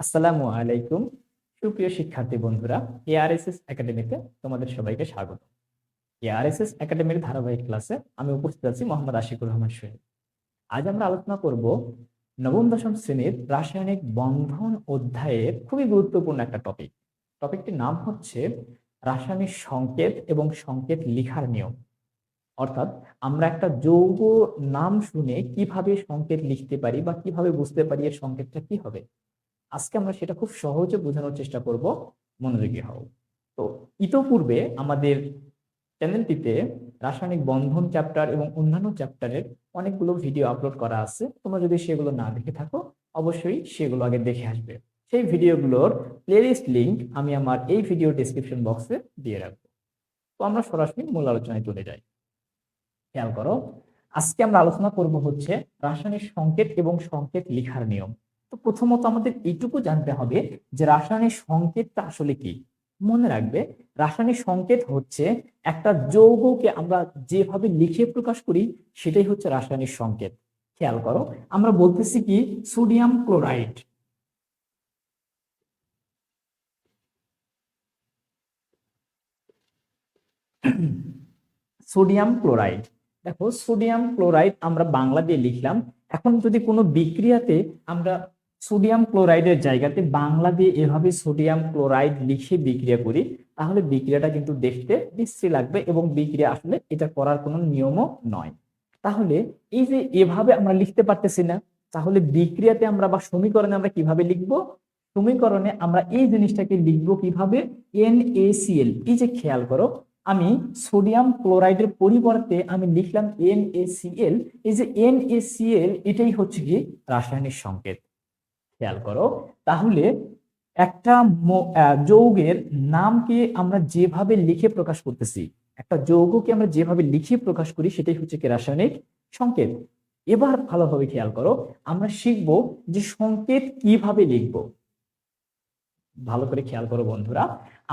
আসসালামু আলাইকুম, সুপ্রিয় শিক্ষার্থী বন্ধুরা এআরএসএস একাডেমিতে তোমাদের সবাইকে স্বাগত। এআরএসএস একাডেমির ধারাবাহিক ক্লাসে আমি উপস্থিত আছি মোহাম্মদ আশিকুর রহমান সোহেল। আজ আমরা আলোচনা করব নবম, দশম শ্রেণির রাসায়নিক বন্ধন অধ্যায়ের খুবই গুরুত্বপূর্ণ একটা টপিক টপিকটির নাম হচ্ছে রাসায়নিক সংকেত এবং সংকেত লিখার নিয়ম। অর্থাৎ আমরা একটা যৌগ নাম শুনে কীভাবে সংকেত লিখতে পারি বা কীভাবে বুঝতে পারি এর সংকেতটা কি হবে? আজকে আমরা সেটা খুব সহজে বোঝানোর চেষ্টা করব মনোযোগী হও। তো ইতোপূর্বে আমাদের চ্যানেলটিতে রাসায়নিক বন্ধন চ্যাপ্টার এবং অন্যান্য চ্যাপ্টারের অনেকগুলো ভিডিও আপলোড করা আছে। তোমরা যদি সেগুলো না দেখে থাকো, অবশ্যই সেগুলো আগে দেখে আসবে। সেই ভিডিওগুলোর প্লেলিস্ট লিঙ্ক আমি আমার এই ভিডিও ডিসক্রিপশন বক্সে দিয়ে রাখব। তো আমরা সরাসরি মূল আলোচনায় চলে যাই। খেয়াল করো, আজকে আমরা আলোচনা করব হচ্ছে রাসায়নিক সংকেত এবং সংকেত লিখার নিয়ম। তো প্রথমত আমাদের এইটুকু জানতে হবে যে রাসায়নিক সংকেতটা আসলে কি? মনে রাখবে, রাসায়নিক সংকেত হচ্ছে একটা যৌগকে আমরা যেভাবে লিখে প্রকাশ করি, সেটাই হচ্ছে রাসায়নিক সংকেত। খেয়াল করো, আমরা বলতেছি কি, সোডিয়াম ক্লোরাইড। Sodium chloride. দেখো, সোডিয়াম ক্লোরাইড আমরা বাংলা দিয়ে লিখলাম। এখন যদি কোনো বিক্রিয়াতে আমরা সোডিয়াম ক্লোরাইডের জায়গাতে বাংলা দিয়ে এভাবে সোডিয়াম ক্লোরাইড লিখে বিক্রিয়া করি, তাহলে বিক্রিয়াটা কিন্তু দেখতে বিশ্রী লাগবে এবং বিক্রিয়া আসলে এটা করার কোনো নিয়মও নয়। তাহলে এই যে এভাবে আমরা লিখতে পারতেছি না, তাহলে বিক্রিয়াতে আমরা বা সমীকরণে আমরা কীভাবে লিখব? সমীকরণে আমরা এই জিনিসটাকে লিখব কীভাবে? NaCl এই যে খেয়াল করো, আমি সোডিয়াম ক্লোরাইডের পরিবর্তে আমি লিখলাম NaCl এই যে NaCl এটাই হচ্ছে কি রাসায়নিক সংকেত। খেয়াল করো। তাহলে একটা যৌগের নামকে আমরা যেভাবে লিখে প্রকাশ করতেছি, একটা যৌগকে আমরা যেভাবে লিখে প্রকাশ করি সেটাই হচ্ছে কি রাসায়নিক সংকেত। এবার ভালোভাবে খেয়াল করো, আমরা শিখব যে সংকেত কীভাবে লিখব। ভালো করে খেয়াল করো বন্ধুরা,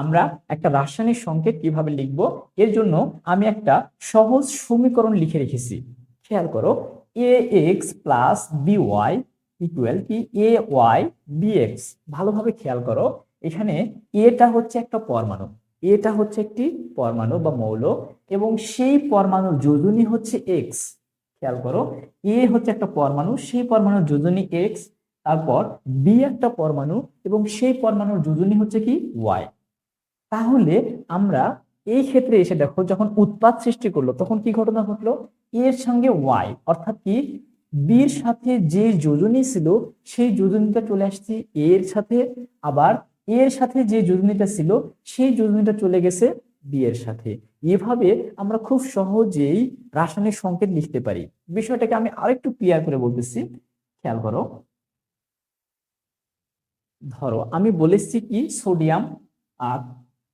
আমরা একটা রাসায়নিক সংকেত কীভাবে লিখব, এর জন্য আমি একটা সহজ সমীকরণ লিখে রেখেছি। খেয়াল করো a x plus b y equal কি এ ওয়াই বিএক্স ভালোভাবে খেয়াল করো, এখানে এটা হচ্ছে একটা পরমাণু। এটা হচ্ছে একটি পরমাণু বা মৌল এবং সেই পরমাণুর যোজনী হচ্ছে এক্স খেয়াল করো এ হচ্ছে একটা পরমাণু, সেই পরমাণুর যোজনী এক্স তারপর বি একটা পরমাণু এবং সেই পরমাণুর যোজনী হচ্ছে কি ওয়াই তাহলে আমরা এই ক্ষেত্রে এসে দেখো, যখন উৎপাদ সৃষ্টি করল, তখন কি ঘটনা ঘটলো? এর সঙ্গে ওয়াই অর্থাৎ কি বির সাথে যে যোজনী ছিল, সেই যোজনীটা চলে আসছে এর সাথে। আবার এর সাথে যে যোজনীটা ছিল, সেই যোজনীটা চলে গেছে বি এর সাথে। এভাবে আমরা খুব সহজেই রাসায়নিক সংকেত লিখতে পারি। বিষয়টাকে আমি আরেকটু ক্লিয়ার করে বলতেছি। খেয়াল করো। ধরো, আমি বলেছি কি, সোডিয়াম, আর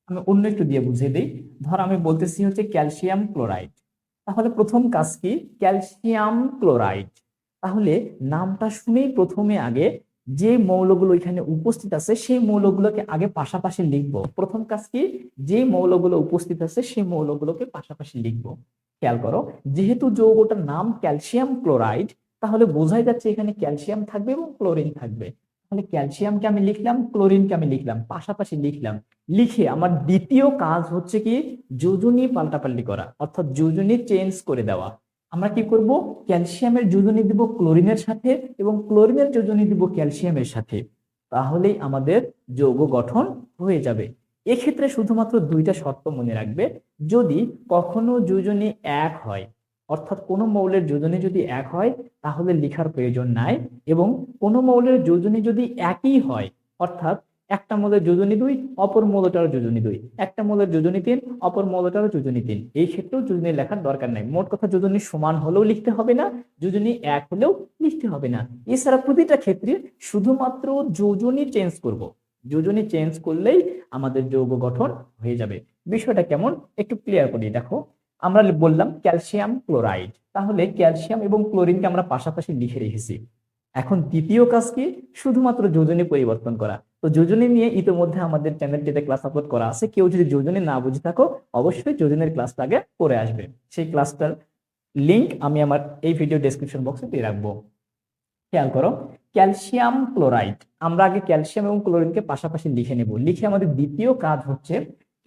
আমি অন্য একটু দিয়ে বুঝিয়ে দিই। ধর, আমি বলতেছি হচ্ছে ক্যালসিয়াম ক্লোরাইড। তাহলে প্রথম কাজ কি? Calcium chloride. তাহলে নামটা শুনেই প্রথমে আগে যে মৌলগুলো এখানে উপস্থিত আছে, সেই মৌলগুলোকে আগে পাশাপাশি লিখব। প্রথম কাজ কি? যে মৌলগুলো উপস্থিত আছে, সেই মৌলগুলোকে পাশাপাশি লিখব। খেয়াল করো, যেহেতু যৌগটার নাম ক্যালসিয়াম ক্লোরাইড, তাহলে বোঝাই যাচ্ছে এখানে ক্যালসিয়াম থাকবে এবং ক্লোরিন থাকবে। তাহলে ক্যালসিয়ামকে আমি লিখলাম, ক্লোরিনকে আমি লিখলাম, পাশাপাশি লিখলাম। লিখে আমার দ্বিতীয় কাজ হচ্ছে কি? যোজনী পাল্টাপাল্টি করা, অর্থাৎ যোজনী চেঞ্জ করে দেওয়া। আমরা কি করব? ক্যালসিয়ামের যোজনী দিব ক্লোরিনের সাথে এবং ক্লোরিনের যোজনী দিব ক্যালসিয়ামের সাথে। তাহলেই আমাদের যৌগ গঠন হয়ে যাবে। এক্ষেত্রে শুধুমাত্র দুইটা শর্ত মনে রাখবে। যদি কখনো যোজনী এক হয়, অর্থাৎ কোনো মৌলের যোজনী যদি এক হয়, তাহলে লেখার প্রয়োজন নাই এবং কোনো মৌলের যোজনী যদি একই হয়, অর্থাৎ একটা মৌলের যোজনী দুই, অপর মৌলটার যোজনী দুই। একটা মৌলের যোজনী তিন, অপর মৌলটার যোজনী তিন। এই ক্ষেত্রেও যোজনী লেখার দরকার নাই। মোট কথা যোজনী সমান হলেও লিখতে হবে না, যোজনী এক হলেও লিখতে হবে না। এছাড়া প্রতিটা ক্ষেত্রে শুধুমাত্র যোজনী চেঞ্জ করব। যোজনী চেঞ্জ করলেই আমাদের যৌগ গঠন হয়ে যাবে। বিষয়টা কেমন? একটু ক্লিয়ার করি, দেখো। আমরা বললাম ক্যালসিয়াম ক্লোরাইড তাহলে ক্যালসিয়াম এবং ক্লোরিনকে আমরা পাশাপাশি লিখে রেখেছি। এখন দ্বিতীয় কাজ কি? শুধুমাত্র যোজনী পরিবর্তন করা। তো যোজনী নিয়ে ইতিমধ্যে আমাদের চ্যানেলটিতে ক্লাস আপলোড করা আছে। কেউ যদি যোজনী না বুঝে থাকো, অবশ্যই যোজনের ক্লাসটা আগে করে আসবে। সেই ক্লাসটার লিংক আমি আমার এই ভিডিও ডেসক্রিপশন বক্সে দিয়ে রাখব। খেয়াল করো ক্যালসিয়াম ক্লোরাইড আমরা আগে ক্যালসিয়াম এবং ক্লোরিনকে পাশাপাশি লিখে নেব। লিখে আমাদের দ্বিতীয় কাজ হচ্ছে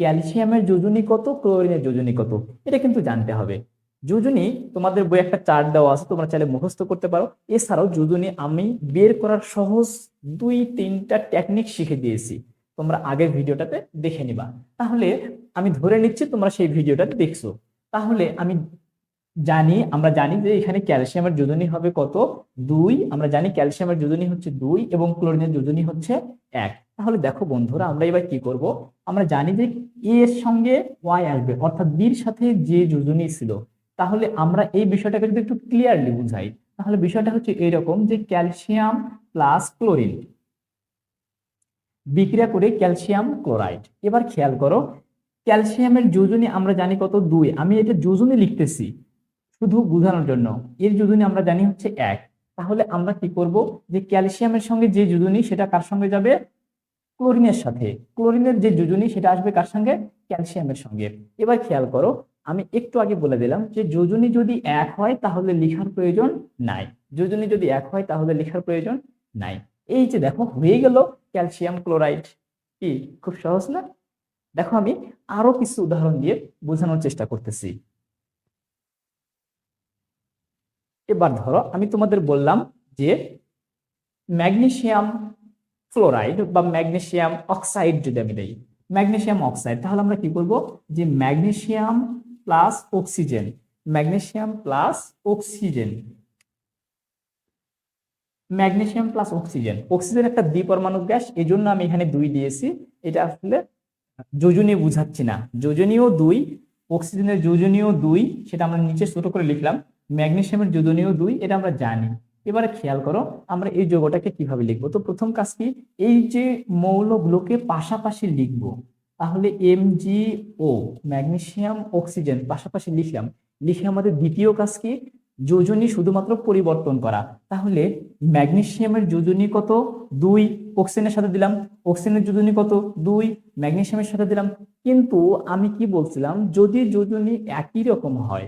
ক্যালসিয়ামের যোজনী কত ক্লোরিনের যোজনী কত? এটা কিন্তু জানতে হবে। যোজনী, তোমাদের বই একটা চার্ট দেওয়া আছে, তোমরা চাইলে মুখস্থ করতে পারো। এছাড়াও যোজনী, আমি বের করার সহজ দুই, তিনটা টেকনিক শিখে দিয়েছি। তোমরা আগের ভিডিওটাতে দেখে নিবা। তাহলে আমি ধরে নিচ্ছি, তোমরা সেই ভিডিওটা দেখছ। তাহলে আমি জানি, আমরা জানি যে এখানে ক্যালসিয়ামের যোজনী হবে কত? দুই। আমরা জানি ক্যালসিয়ামের যোজনী হচ্ছে দুই এবং ক্লোরিনের যোজনী হচ্ছে এক। তাহলে দেখো বন্ধুরা, আমরা এবার কি করব? আমরা জানি যে এর সঙ্গে ওয়াই আসবে, অর্থাৎ বির সাথে যে যোজনী ছিল তাহলে আমরা এই বিষয়টাকে যদি একটু ক্লিয়ারলি বুঝাই, তাহলে বিষয়টা হচ্ছে এরকম যে ক্যালসিয়াম প্লাস ক্লোরিন বিক্রিয়া করে ক্যালসিয়াম ক্লোরাইড এবার খেয়াল করো ক্যালসিয়ামের যোজনী আমরা জানি কত? দুই। আমি এটা যোজনী লিখতেছি শুধু বোঝানোর জন্য। এর যোজনী আমরা জানি হচ্ছে এক। তাহলে আমরা কি করব? যে ক্যালসিয়ামের সঙ্গে যে যোজনী, সেটা কার সঙ্গে যাবে? ক্লোরিনের সাথে। ক্লোরিনের যে যোজনী, সেটা আসবে কার সঙ্গে? ক্যালসিয়ামের সঙ্গে। এবার খেয়াল করো আমি একটু আগে বলে দিলাম যে যোজনী যদি এক হয় তাহলে লেখার প্রয়োজন নাই। যোজনী যদি এক হয় তাহলে লেখার প্রয়োজন নাই। এই যে দেখো, হয়ে গেল ক্যালসিয়াম ক্লোরাইড। কি, খুব সহজ না? দেখো আমি আরও কিছু উদাহরণ দিয়ে বোঝানোর চেষ্টা করতেছি। এবার ধরো, আমি তোমাদের বললাম যে ম্যাগনেসিয়াম ফ্লোরাইড বা ম্যাগনেসিয়াম অক্সাইড যদি আমি দেই ম্যাগনেশিয়াম অক্সাইড, তাহলে আমরা কি করব যে magnesium plus oxygen magnesium plus oxygen magnesium plus oxygen oxygen একটা দ্বিপরমাণু গ্যাস এই জন্য আমি এখানে দুই দিয়েছি। এটা আসলে যোজনী বুঝাচ্ছি না। যোজনীয় দুই অক্সিজেনের যোজনীয় দুই, সেটা আমরা নিচে ছোট করে লিখলাম। ম্যাগনেসিয়ামের যোজনীয় দুই, এটা আমরা জানি। এবারে খেয়াল করো, আমরা এই যৌগটাকে কীভাবে লিখব? তো প্রথম কাজ কি, এই যে মৌলগুলোকে পাশাপাশি লিখব। তাহলে M G O magnesium oxygen পাশাপাশি লিখলাম লিখে আমাদের দ্বিতীয় কাজ কি? যোজনী শুধুমাত্র পরিবর্তন করা। তাহলে ম্যাগনেসিয়ামের যোজনী কত? দুই। অক্সিজেনের সাথে দিলাম। অক্সিজেনের যোজনী কত? দুই। ম্যাগনেসিয়ামের সাথে দিলাম। কিন্তু আমি কি বলছিলাম? যদি যোজনী একই রকম হয়,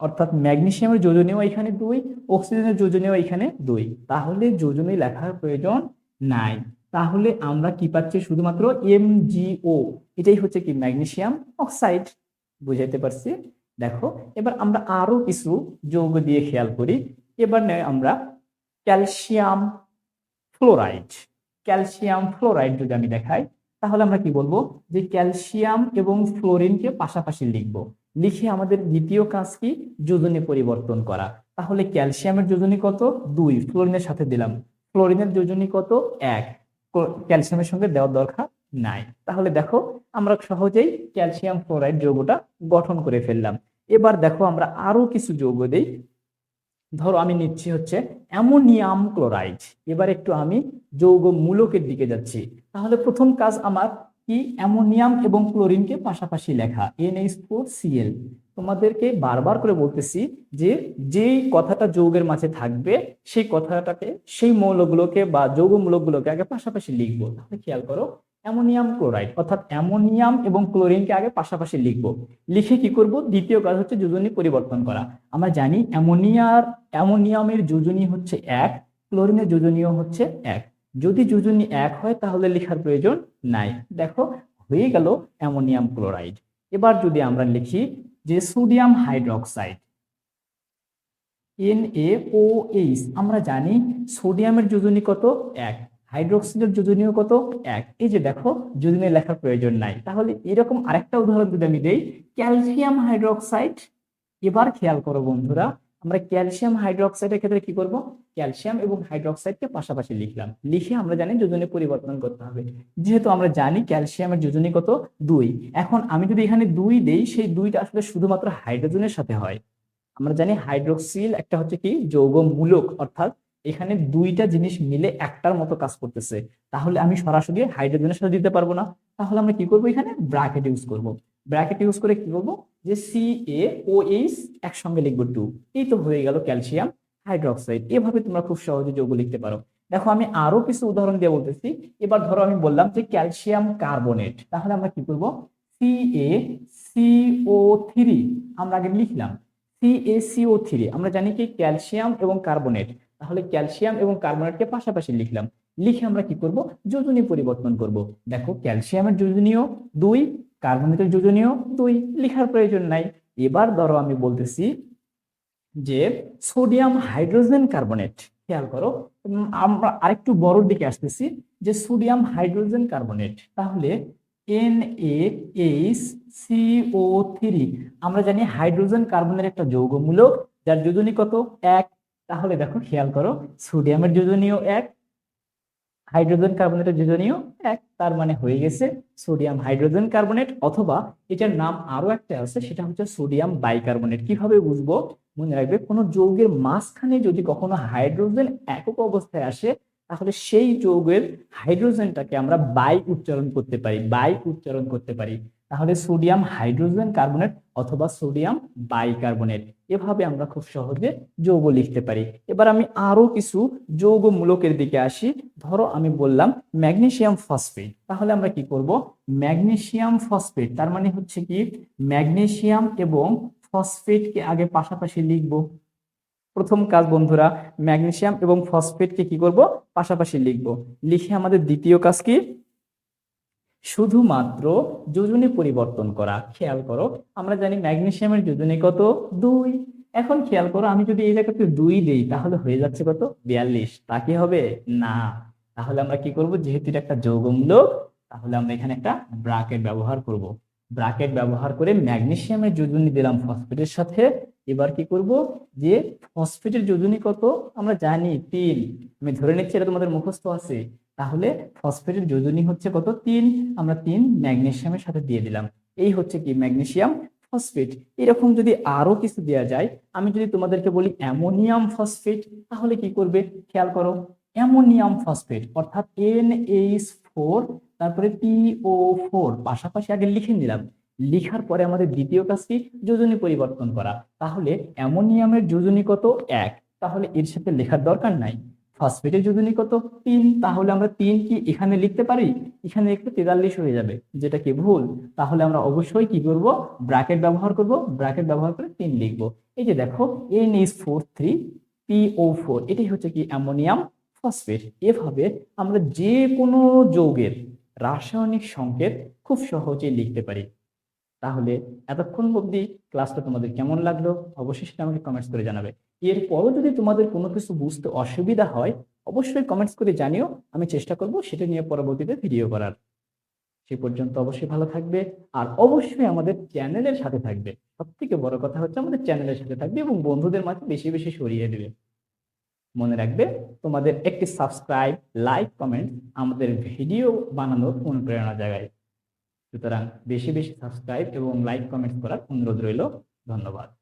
অর্থাৎ ম্যাগনেসিয়ামের যোজনীয় এখানে দুই অক্সিজেনের যোজনীয় এখানে দুই, তাহলে যোজনী লেখার প্রয়োজন নাই। তাহলে আমরা কি পাচ্ছি? শুধুমাত্র এমজিও এটাই হচ্ছে কি? Magnesium oxide. বুঝাইতে পারছি? দেখো, এবার আমরা আরও কিছু যৌগ দিয়ে খেয়াল করি। এবার আমরা ক্যালসিয়াম ফ্লোরাইড। ক্যালসিয়াম ফ্লোরাইড যদি আমি দেখাই, তাহলে আমরা কি বলব? যে ক্যালসিয়াম এবং ফ্লোরিনকে পাশাপাশি লিখব। লিখে আমাদের দ্বিতীয় কাজ কি? যোজনী পরিবর্তন করা। তাহলে ক্যালসিয়ামের যোজনী কত? দুই। ফ্লোরিনের সাথে দিলাম। ফ্লোরিনের যোজনী কত? এক। ক্যালসিয়ামের সঙ্গে দেওয়ার দরকার নাই। তাহলে দেখো, আমরা সহজেই ক্যালসিয়াম ফ্লোরাইড যৌগটা গঠন করে ফেললাম। এবার দেখো, আমরা আরও কিছু যৌগ দেই। ধরো, আমি নিচ্ছি হচ্ছে অ্যামোনিয়াম ক্লোরাইড। এবার একটু আমি যৌগ মূলকের দিকে যাচ্ছি। তাহলে প্রথম কাজ আমার কি অ্যামোনিয়াম এবং ক্লোরিনকে পাশাপাশি লেখা এনএইচ ফোর সিএল তোমাদেরকে বারবার করে বলতেছি যে যেই কথাটা যৌগের মাঝে থাকবে, সেই কথাটাকে, সেই মৌলগুলোকে বা যৌগ মূলকগুলোকে আগে পাশাপাশি লিখব। তাহলে খেয়াল করো, অ্যামোনিয়াম ক্লোরাইড, অর্থাৎ অ্যামোনিয়াম এবং ক্লোরিনকে আগে পাশাপাশি লিখব। লিখে কি করব? দ্বিতীয় কাজ হচ্ছে যোজনী পরিবর্তন করা। আমরা জানি অ্যামোনিয়ার, অ্যামোনিয়ামের যোজনী হচ্ছে এক, ক্লোরিনের যোজনীয় হচ্ছে এক। যদি যোজনী এক হয়, তাহলে লেখার প্রয়োজন নাই। দেখো, হয়ে গেল অ্যামোনিয়াম ক্লোরাইড। এবার যদি আমরা লিখি যে সোডিয়াম হাইড্রোক্সাইড NaOH আমরা জানি সোডিয়ামের যোজনী কত এক হাইড্রোক্সিডের যোজনীয় কত এক। এই যে দেখো যোজনী লেখার প্রয়োজন নাই। তাহলে এরকম আরেকটা উদাহরণ যদি আমি দেই, ক্যালসিয়াম হাইড্রোক্সাইড, এবার খেয়াল করো বন্ধুরা আমরা ক্যালসিয়াম হাইড্রোক্সাইডের ক্ষেত্রে কি করব? ক্যালসিয়াম এবং হাইড্রোক্সাইডকে পাশাপাশি লিখলাম। লিখে আমরা জানি যোজনী পরিবর্তন করতে হবে। যেহেতু আমরা জানি ক্যালসিয়ামের যোজনী কত? দুই। এখন আমি যদি এখানে দুই দেই, সেই দুইটা আসলে শুধুমাত্র হাইড্রোজেনের সাথে হয়। আমরা জানি হাইড্রোক্সিল একটা হচ্ছে কি? যৌগ মূলক অর্থাৎ এখানে দুইটা জিনিস মিলে একটার মতো কাজ করতেছে। তাহলে আমি সরাসরি হাইড্রোজেনের সাথে দিতে পারব না। তাহলে আমরা কি করব এখানে? ব্র্যাকেট ইউজ করব। ব্র্যাকেট ইউজ করে কি করব যে সি এ ও এইচ একসঙ্গে লিখব টু এই তো হয়ে গেল ক্যালসিয়াম হাইড্রোক্সাইড এভাবে তোমরা খুব সহজে যৌগ লিখতে পারো। দেখো, আমি আরও কিছু উদাহরণ দিয়ে বলতেছি। এবার ধরো, আমি বললাম যে ক্যালসিয়াম কার্বনেট তাহলে আমরা কি করব? সি এ সিও থ্রি আমরা আগে লিখলাম। সি এ সিএসিও থ্রি আমরা জানি কি ক্যালসিয়াম এবং কার্বনেট তাহলে ক্যালসিয়াম এবং কার্বনেটকে পাশাপাশি লিখলাম। লিখে আমরা কি করব? যোজনী পরিবর্তন করব। দেখো ক্যালসিয়ামের যোজনীয় দুই কার্বনেটের যোজনীয় দুই লেখার প্রয়োজন নাই। এবার ধরো আমি বলতেছি যে সোডিয়াম হাইড্রোজেন কার্বনেট, খেয়াল করো। আমরা আরেকটু বড়র দিকে আসতেছি যে সোডিয়াম হাইড্রোজেন কার্বনেট, তাহলে N H C O three আমরা জানি হাইড্রোজেন কার্বনের একটা যৌগমূলক, যার যোজনী কত? এক। তাহলে দেখো, খেয়াল করো, সোডিয়ামের যোজনীয় এক হাইড্রোজেন কার্বনেটের যোজনীয় এক, তার মানে হয়ে গেছে সোডিয়াম হাইড্রোজেন কার্বনেট, অথবা এটার নাম আরও একটা আছে, সেটা হচ্ছে সোডিয়াম বাইকার্বনেট। কীভাবে বুঝব? মনে রাখবে, কোনো যৌগের মাঝখানে যদি কখনো হাইড্রোজেন একক অবস্থায় আসে, তাহলে সেই যৌগের হাইড্রোজেনটাকে আমরা বাই উচ্চারণ করতে পারি, বাই উচ্চারণ করতে পারি। তাহলে সোডিয়াম হাইড্রোজেন কার্বনেট অথবা সোডিয়াম বাইকার্বনেট। এভাবে আমরা খুব সহজে যৌগ লিখতে পারি। এবার আমি আরও কিছু যৌগমূলকের দিকে আসি। ধরো আমি বললাম ম্যাগনেসিয়াম ফসফেট। তাহলে আমরা কি করব? ম্যাগনেসিয়াম ফসফেট, তার মানে হচ্ছে কি ম্যাগনেসিয়াম এবং ফসফেটকে আগে পাশাপাশি লিখব। প্রথম কাজ বন্ধুরা, ম্যাগনেসিয়াম এবং ফসফেটকে কি করব? পাশাপাশি লিখব। লিখে আমাদের দ্বিতীয় কাজ কি? শুধুমাত্র যোজনী পরিবর্তন করা। খেয়াল করো, আমরা জানি ম্যাগনেসিয়ামের যোজনী কত? দুই। এখন খেয়াল করো, আমি যদি এই জায়গাতে দুই দিই, তাহলে হয়ে যাচ্ছে কত? বিয়াল্লিশ। তা কি হবে? না। তাহলে আমরা কি করব? যেহেতু এটা একটা যৌগমূলক, তাহলে আমরা এখানে একটা ব্রাকেট ব্যবহার করব। ব্রাকেট ব্যবহার করে ম্যাগনেশিয়ামের যোজনী দিলাম ফসফেটের সাথে। এবার কি করব? যে ফসফেটের যোজনী কত? আমরা জানি তিন। আমি ধরে নিচ্ছি, এটা তোমাদের মুখস্থ আছে। তাহলে ফসফেটের যোজনী হচ্ছে কত? তিন। আমরা তিন ম্যাগনেসিয়ামের সাথে দিয়ে দিলাম। এই হচ্ছে কি? ম্যাগনেসিয়াম ফসফেট এরকম যদি আরও কিছু দেওয়া যায়, আমি যদি তোমাদেরকে বলি অ্যামোনিয়াম ফসফেট তাহলে কি করবে? খেয়াল করো, অ্যামোনিয়াম ফসফেট অর্থাৎ এন এইচ ফোর তারপরে পিও ফোর পাশাপাশি আগে লিখে নিলাম। লিখার পরে আমাদের দ্বিতীয় কাজ কি? যোজনী পরিবর্তন করা। তাহলে অ্যামোনিয়ামের যোজনী কত? এক। তাহলে এর সাথে লেখার দরকার নাই। ফসফেটের যোজনী কত তিন, তাহলে আমরা তিন কি এখানে লিখতে পারি? এখানে লিখতে তেতাল্লিশ হয়ে যাবে, যেটা কি ভুল? তাহলে আমরা অবশ্যই কি করব? ব্র্যাকেট ব্যবহার করব ব্র্যাকেট ব্যবহার করে তিন লিখব। এই যে দেখো এন ইস four three P O four এটাই হচ্ছে কি অ্যামোনিয়াম ফসফেট এভাবে আমরা যে কোনো যৌগের রাসায়নিক সংকেত খুব সহজেই লিখতে পারি। তাহলে এতক্ষণ অবধি ক্লাসটা তোমাদের কেমন লাগল? অবশ্যই সেটা আমাকে কমেন্টস করে জানাবে। এরপরও যদি তোমাদের কোনো কিছু বুঝতে অসুবিধা হয়, অবশ্যই কমেন্টস করে জানিও, আমি চেষ্টা করব সেটা নিয়ে পরবর্তীতে ভিডিও করার। সে পর্যন্ত অবশ্যই ভালো থাকবে, আর অবশ্যই আমাদের চ্যানেলের সাথে থাকবে। সব থেকে বড় কথা হচ্ছে আমাদের চ্যানেলের সাথে থাকবে এবং বন্ধুদের মাঝে বেশি বেশি সরিয়ে দেবে। মনে রাখবে, তোমাদের একটি সাবস্ক্রাইব লাইক কমেন্ট আমাদের ভিডিও বানানোর অনুপ্রেরণা জায়গায় সুতরাং বেশি বেশি সাবস্ক্রাইব এবং লাইক কমেন্ট করার অনুরোধ রইল। ধন্যবাদ।